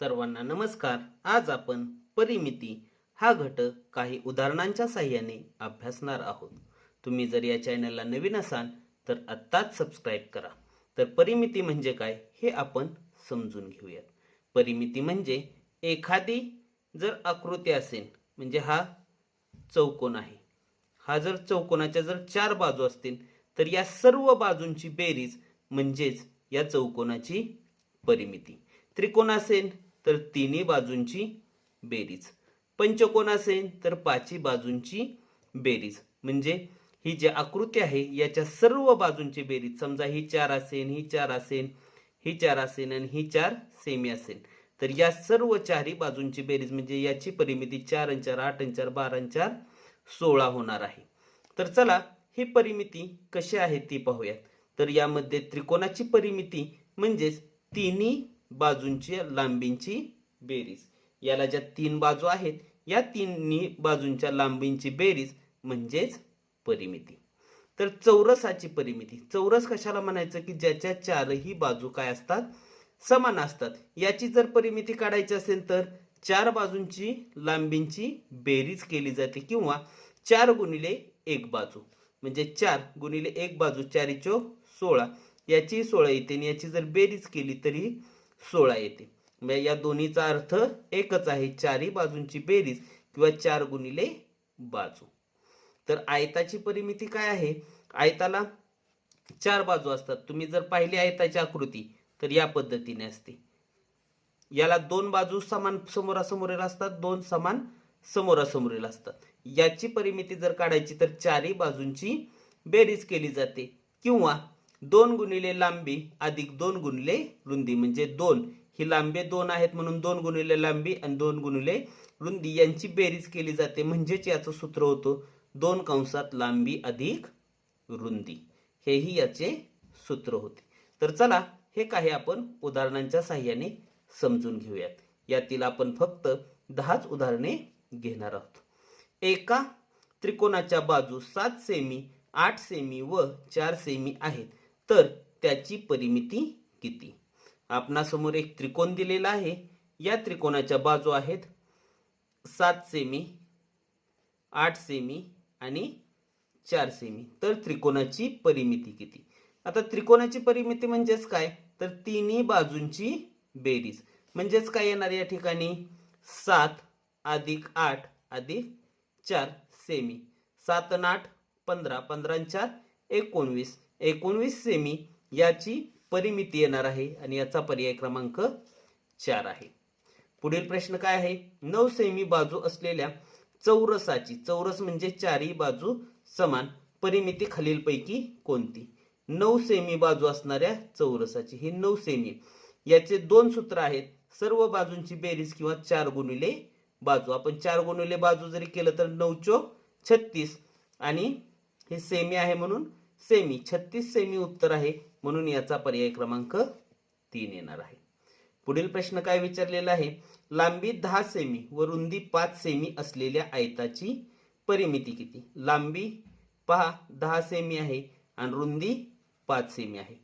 सर्वांना नमस्कार. आज आपण परिमिती हा घटक काही उदाहरणांच्या साह्याने अभ्यासणार आहोत. तुम्ही जर या चॅनलला नवीन असाल तर आत्ताच सबस्क्राईब करा. तर परिमिती म्हणजे काय हे आपण समजून घेऊयात. परिमिती म्हणजे एखादी जर आकृती असेल म्हणजे हा चौकोन आहे. हा जर चौकोनाच्या जर चार बाजू असतील तर या सर्व बाजूंची बेरीज म्हणजेच या चौकोनाची परिमिती. त्रिकोण असेल तर तिन्ही बाजूंची बेरीज. पंचकोन असेल तर पाची बाजूंची बेरीज. म्हणजे ही जी आकृती आहे याच्या सर्व बाजूंची बेरीज. समजा ही चार असेल ही चार असेल ही चार असेल आणि ही चार सेमी असेल तर या सर्व चारही बाजूंची बेरीज म्हणजे याची परिमिती चार आणि चार आठ आणि चार बारा आणि चार सोळा होणार आहे. तर चला ही परिमिती कशी आहे ती पाहूयात. तर यामध्ये त्रिकोणाची परिमिती म्हणजेच तिन्ही बाजूंची लांबींची बेरीज. याला ज्या तीन बाजू आहेत या तिन्ही बाजूंच्या लांबींची बेरीज म्हणजेच परिमिती. तर चौरसाची परिमिती. चौरस कशाला म्हणायचं की ज्याच्या चारही बाजू काय असतात? समान असतात. याची जर परिमिती काढायची असेल तर चार बाजूंची लांबींची बेरीज केली जाते किंवा चार गुणिले एक बाजू. म्हणजे चार गुणिले एक बाजू चारी चोक सोळा. याची सोळा येते आणि याची जर बेरीज केली तरी सोळा येते. म्हणजे या दोन्हीचा अर्थ एकच आहे. चारही बाजूंची बेरीज किंवा चार गुणिले बाजू. तर आयताची परिमिती काय आहे? आयताला चार बाजू असतात. तुम्ही जर पाहिली आयताची आकृती तर या पद्धतीने असते. याला दोन बाजू समान समोरासमोरील असतात दोन समान समोरासमोरील असतात. याची परिमिती जर काढायची तर चारही बाजूंची बेरीज केली जाते. किंवा दोन गुणिले लांबी अधिक दोन गुणिले रुंदी म्हणजे दोन. ही लांबी दोन आहेत म्हणून दोन गुणिले लांबी आणि दोन गुणिले रुंदी. यांची बेरीज केली जाते म्हणजेच याचं सूत्र होतं दोन कंसात लांबी अधिक रुंदी. हेही याचे सूत्र होते. तर चला हे काही आपण उदाहरणांच्या साह्याने समजून घेऊयात. यातील आपण फक्त दहाच उदाहरणे घेणार आहोत. एका त्रिकोणाच्या बाजू सात सेमी आठ सेमी व चार सेमी आहेत. तर त्याची परिमिती किती? आपणासमोर एक त्रिकोण दिलेला आहे. या त्रिकोणाच्या बाजू आहेत सात सेमी आठ सेमी आणि चार सेमी तर त्रिकोणाची परिमिती किती? आता त्रिकोणाची परिमिती म्हणजेच काय? तर तिन्ही बाजूंची बेरीज. म्हणजेच काय येणार या ठिकाणी? सात अधिक आठ अधिक चार सेमी सात आणि आठ पंधरा. पंधरा चार एकोणवीस. एकोणवीस सेमी याची परिमिती येणार आहे आणि याचा पर्याय क्रमांक चार आहे. पुढील प्रश्न काय आहे? नऊ सेमी बाजू असलेल्या चौरसाची चौरस म्हणजे चारही बाजू समान परिमिती खालीलपैकी कोणती? नऊ सेमी बाजू असणाऱ्या चौरसाची. ही नऊ सेमी याचे दोन सूत्र आहेत. सर्व बाजूंची बेरीज किंवा चार गुणिले बाजू. आपण चार गुणिले बाजू जरी केलं तर नऊ चोक छत्तीस आणि हे सेमी आहे म्हणून सेमी छत्तीस सेमी उत्तर आहे. म्हणून याचा पर्याय क्रमांक तीन येणार आहे. पुढील प्रश्न काय विचारलेला आहे? लांबी दहा सेमी व रुंदी पाच सेमी असलेल्या आयताची परिमिती किती? लांबी पहा दहा सेमी आहे आणि रुंदी पाच सेमी आहे.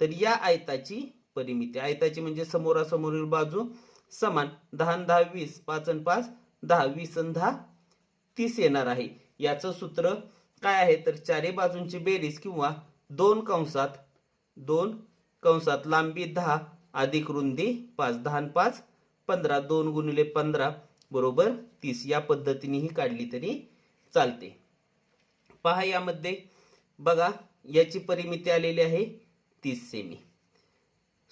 तर या आयताची परिमिती आयताची म्हणजे समोरासमोरील बाजू समान दहा दहा वीस पाच आणि पाच दहा वीस आणि दहा तीस येणार आहे. याचं सूत्र काय आहे तर चारही बाजूंची बेरीज किंवा दोन कंसात दोन कंसात लांबी दहा अधिक रुंदी पाच दहा आणि पाच पंधरा दोन गुणिले पंधरा बरोबर तीस. या पद्धतीनेही काढली तरी चालते. पहा यामध्ये बघा याची परिमिती आलेली आहे तीस सेमी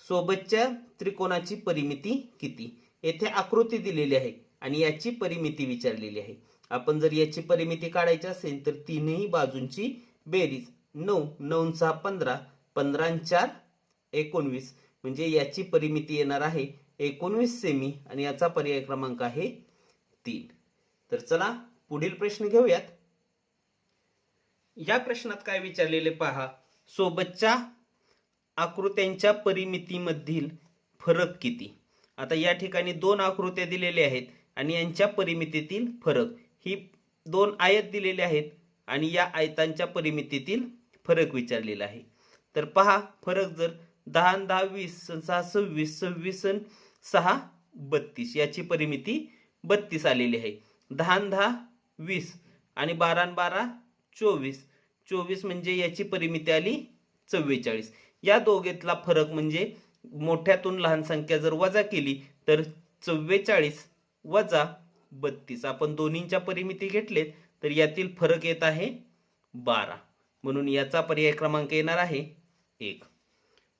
सोबतच्या त्रिकोणाची परिमिती किती? येथे आकृती दिलेली आहे आणि याची परिमिती विचारलेली आहे. आपण जर याची परिमिती काढायची असेल तर तीनही बाजूंची बेरीज नऊ नऊ सहा पंधरा पंधरा चार एकोणवीस. म्हणजे याची परिमिती येणार आहे एकोणवीस सेमी आणि याचा पर्याय क्रमांक आहे तीन. तर चला पुढील प्रश्न घेऊयात. या प्रश्नात काय विचारलेले पहा? सोबतच्या आकृत्यांच्या परिमितीमधील फरक किती? आता या ठिकाणी दोन आकृत्या दिलेल्या आहेत आणि यांच्या परिमितीतील फरक. ही दोन आयत दिलेले आहेत आणि या आयतांच्या परिमितीतील फरक विचारलेला आहे. तर पहा फरक जर दहा दहा वीस सहा सव्वीस सव्वीस सहा बत्तीस याची परिमिती बत्तीस आलेली आहे. दहा दहा वीस आणि बारा बारा चोवीस. चोवीस म्हणजे याची परिमिती आली चव्वेचाळीस. या दोघेतला फरक म्हणजे मोठ्यातून लहान संख्या जर वजा केली तर चव्वेचाळीस वजा बत्तीस. आपण दोन्हींच्या परिमिती घेतलेत तर यातील फरक येत आहे बारा. म्हणून याचा पर्याय क्रमांक येणार आहे एक.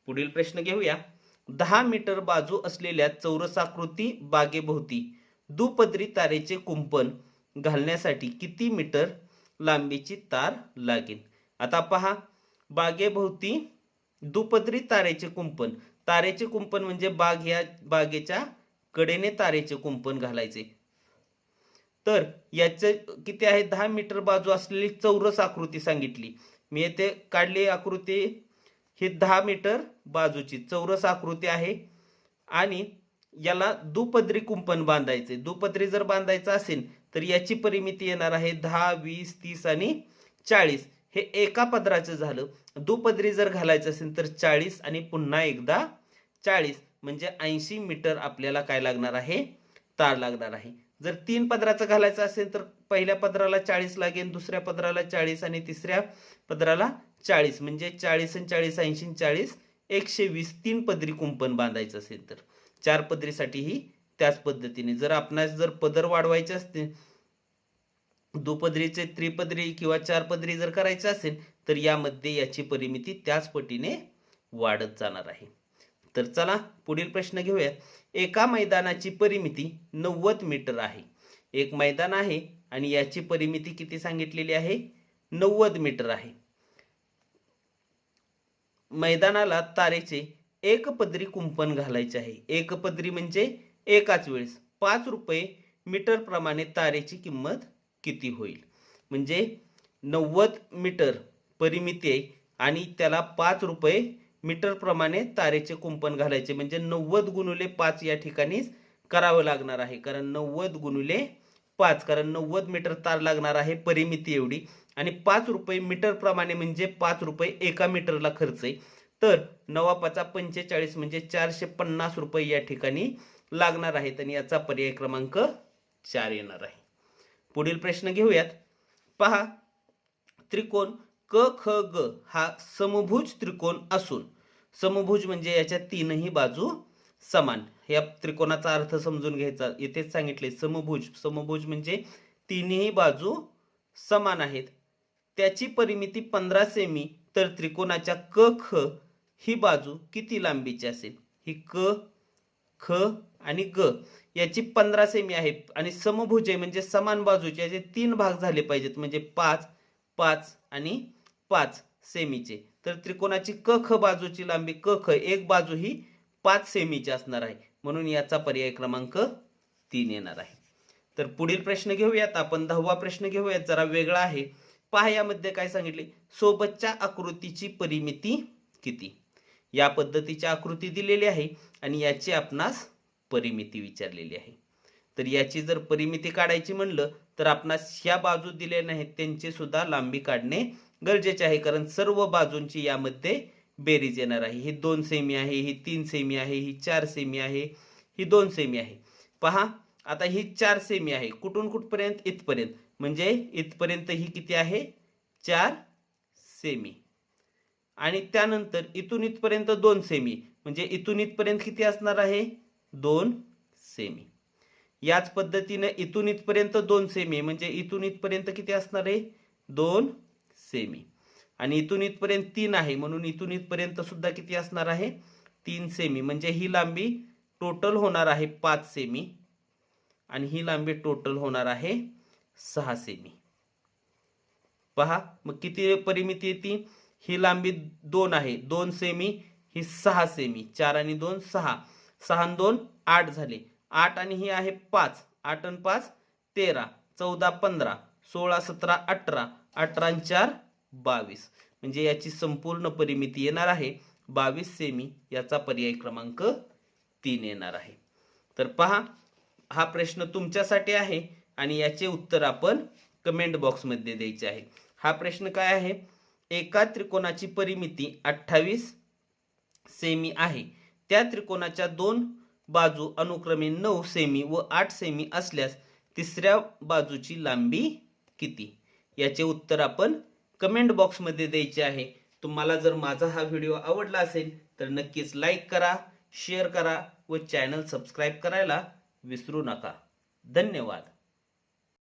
पुढील प्रश्न घेऊया. दहा मीटर बाजू असलेल्या चौरसाकृती बागेभोवती दुपदरी तारेचे कुंपण घालण्यासाठी किती मीटर लांबीची तार लागेल? आता पहा बागेभोवती दुपदरी तारेचे कुंपण. तारेचे कुंपण म्हणजे बाग या बागेच्या कडेने तारेचे कुंपण घालायचे. तर याचे किती आहे? दहा मीटर बाजू असलेली चौरस आकृती सांगितली. मी येथे काढली आकृती. ही दहा मीटर बाजूची चौरस आकृती आहे. आणि याला दुपदरी कुंपण बांधायचे. दुपदरी जर बांधायचं असेल तर याची परिमिती येणार आहे दहा वीस तीस आणि चाळीस. हे एका पदराचं झालं. दुपदरी जर घालायचं असेल तर चाळीस आणि पुन्हा एकदा चाळीस. म्हणजे ऐंशी मीटर आपल्याला काय लागणार आहे? तार लागणार आहे. जर तीन पदराचं घालायचं असेल तर पहिल्या पदराला चाळीस लागेल दुसऱ्या पदराला चाळीस आणि तिसऱ्या पदराला चाळीस. म्हणजे चाळीस आणि चाळीस ऐंशी चाळीस एकशे वीस तीन पदरी कुंपण बांधायचं असेल तर. चार पदरीसाठीही त्याच पद्धतीने. जर आपणास जर पदर वाढवायचे असतील दुपदरीचे त्रिपदरी किंवा चार पदरी जर करायचे असेल तर यामध्ये याची परिमिती त्याच पटीने वाढत जाणार आहे. तर चला पुढील प्रश्न घेऊया. एका मैदानाची परिमिती नव्वद मीटर आहे. एक मैदान आहे आणि याची परिमिती किती सांगितलेली आहे? नव्वद मीटर आहे. मैदानाला तारेचे एक पदरी कुंपण घालायचे आहे. एक पदरी म्हणजे एकाच वेळेस पाच रुपये मीटर प्रमाणे तारेची किंमत किती होईल? म्हणजे नव्वद मीटर परिमिती आहे आणि त्याला पाच रुपये मीटरप्रमाणे तारेचे कुंपण घालायचे. म्हणजे नव्वद गुणुले पाच या ठिकाणीच करावं लागणार आहे. कारण नव्वद गुणुले पाच कारण नव्वद मीटर तार लागणार आहे परिमिती एवढी. आणि पाच रुपये मीटरप्रमाणे म्हणजे पाच रुपये एका मीटरला खर्च आहे. तर नवापाचा पंचेचाळीस म्हणजे चारशे पन्नास रुपये या ठिकाणी लागणार आहेत आणि याचा पर्याय क्रमांक चार येणार आहे. पुढील प्रश्न घेऊयात. पहा त्रिकोण क ख ग हा समभुज त्रिकोण असून समभुज म्हणजे याच्या तीनही बाजू समान. या त्रिकोणाचा अर्थ समजून घ्यायचा. येथेच सांगितले समभुज. समभुज म्हणजे तिन्ही बाजू समान आहेत. त्याची परिमिती पंधरा सेमी तर त्रिकोणाच्या क ख ही बाजू किती लांबीची असेल? ही क ख आणि ग याची पंधरा सेमी आहे आणि समभुज आहे म्हणजे समान बाजूचे याचे तीन भाग झाले पाहिजेत. म्हणजे पाच पाच आणि पाच सेमीचे. तर त्रिकोणाची क ख बाजूची लांबी क ख एक बाजू ही पाच सेमीची असणार आहे. म्हणून याचा पर्याय क्रमांक तीन येणार आहे. तर पुढील प्रश्न घेऊयात. आपण दहावा प्रश्न घेऊयात. जरा वेगळा आहे. पहा यामध्ये काय सांगितले? सोबतच्या आकृतीची परिमिती किती? या पद्धतीची आकृती दिलेली आहे आणि याची आपणास परिमिती विचारलेली आहे. तर याची जर परिमिती काढायची म्हणलं तर आपणास ह्या बाजू दिल्या नाहीत त्यांची सुद्धा लांबी काढणे गरजेचे आहे कारण सर्व बाजूंची यामध्ये बेरीज येणार आहे. ही दोन सेमी आहे ही तीन सेमी आहे ही चार सेमी आहे ही दोन सेमी आहे. पहा आता ही चार सेमी आहे. कुठून कुठपर्यंत? इथपर्यंत. म्हणजे इथपर्यंत ही किती आहे? चार सेमी आणि त्यानंतर इथून इथपर्यंत दोन सेमी म्हणजे इथून इथपर्यंत किती असणार आहे? दोन सेमी याच पद्धतीनं इथून इथपर्यंत दोन सेमी म्हणजे इथून इथपर्यंत किती असणार आहे? दोन सेमी आणि इथून इथपर्यंत तीन आहे म्हणून इथून इथपर्यंत सुद्धा किती असणार आहे? तीन सेमी म्हणजे ही लांबी टोटल होणार आहे पाच सेमी आणि ही लांबी टोटल होणार आहे सहा सेमी पहा मग किती परिमिती येते ही लांबी दोन आहे. दोन सेमी ही सहा सेमी चार आणि दोन सहा. सहा दोन आठ झाले. आठ आणि ही आहे पाच. आठ आणि पाच तेरा. चौदा पंधरा. सोळा सतरा अठरा. अठरा चार बावीस. म्हणजे याची संपूर्ण परिमिती येणार आहे. बावीस सेमी याचा पर्याय क्रमांक तीन येणार आहे. तर पहा हा प्रश्न तुमच्यासाठी आहे आणि याचे उत्तर आपण कमेंट बॉक्समध्ये द्यायचे आहे. हा प्रश्न काय आहे? एका त्रिकोणाची परिमिती अठ्ठावीस सेमी आहे. त्या त्रिकोणाच्या दोन बाजू अनुक्रमे नऊ सेमी व आठ सेमी असल्यास तिसऱ्या बाजूची लांबी किती? याचे उत्तर आपण कमेंट बॉक्समध्ये द्यायचे आहे. तुम्हाला जर माझा हा व्हिडिओ आवडला असेल तर नक्कीच लाईक करा शेअर करा व चॅनल सबस्क्राईब करायला विसरू नका. धन्यवाद.